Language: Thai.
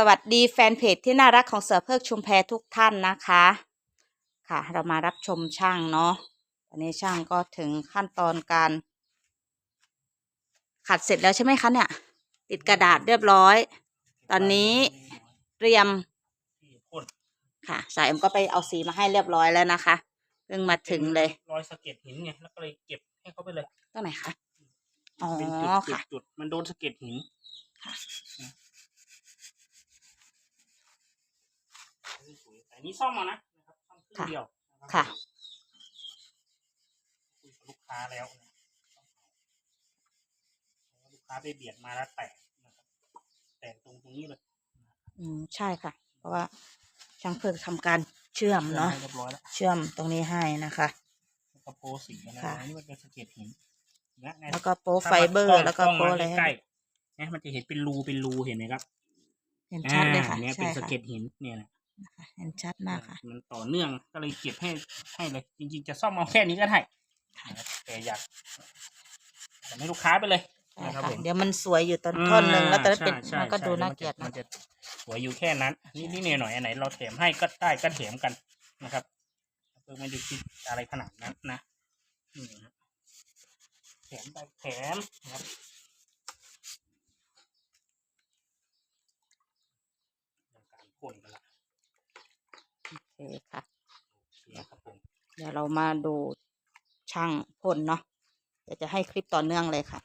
สวัสดีแฟนเพจที่น่ารักของเสือเพิกชุมแพทุกท่านนะคะ ค่ะ เรามารับชมช่างเนาะตอนนี้ช่างก็ถึงขั้นตอนการ ขัดเสร็จแล้วใช่ไหมคะเนี่ย ติดกระดาษเรียบร้อย ตอนนี้เตรียมที่พ่นค่ะ สายเอ็มก็ไปเอาสีมาให้เรียบร้อยแล้วนะคะเพิ่งมาถึงเลยรอยสะเก็ดหินไงแล้วก็เลยเก็บให้เขาไปเลยตรงไหนคะอ๋อเป็นจุดจุดค่ะ จุดมันโดนสะเก็ดหินค่ะ แต่อันนี้ซ่อมมานะนะครับซ่อมครึ่งค่ะเดียวนรับค่ะ คุยกับลูกค้าแล้วนะลูกค้าไปเบียดมาแล้วแตกนะครับแตกตรงตรงนี้เลยอืมใช่ค่ะ เพราะว่าช่างเพิกทำการเชื่อมเนาะเรียบร้อยแล้วเชื่อมตรงนี้ให้นะคะแล้วก็โพสีอะไรค่ะอันนี้มันเป็นสะเก็ดหินนะเนี่ยแล้วก็โป๊ไฟเบอร์ แล้วก็โป๊อะไรใกล้ให้ๆเนี่ยมันจะเห็นเป็นรูเป็นรูเห็นไหมครับ เห็นชัดเลยค่ะอ่าเนี่ยเป็ใช่นสะค่ะเก็ดหินเนี่ยแห ละเห็นชัดมากค่ะ มันต่อเนื่องก็เลยเก็บให้ให้เลย จริงๆจะซ่อมเอาแค่นี้ก็ได้นะครับแต่อยากแต่ให้ลูกค้าไปเลยใช่นะครับค่ะผม เดี๋ยวมันสวยอยู่ตอนท่อนหนึ่งแล้วตอนนั้นเป็นใช่มันก็ใช่ดูใช่น่าเกลียดมันะนจะสวยอยู่แค่นั้นนี่นี่หน่อยๆอันไหนเราแถมให้ก็ได้ก็แถมกันนะครับเพื่อไม่ได้คิดอะไรขนาดนั้นนะนี่นะแถมไปแถมนะครับทำการพ่นกันละโอ เคค่ะโอเคครับผมเดี๋ยวเรามาดูช่างพ่นเนาะเดี๋ยวจะให้คลิปต่อเนื่องเลยค่ะ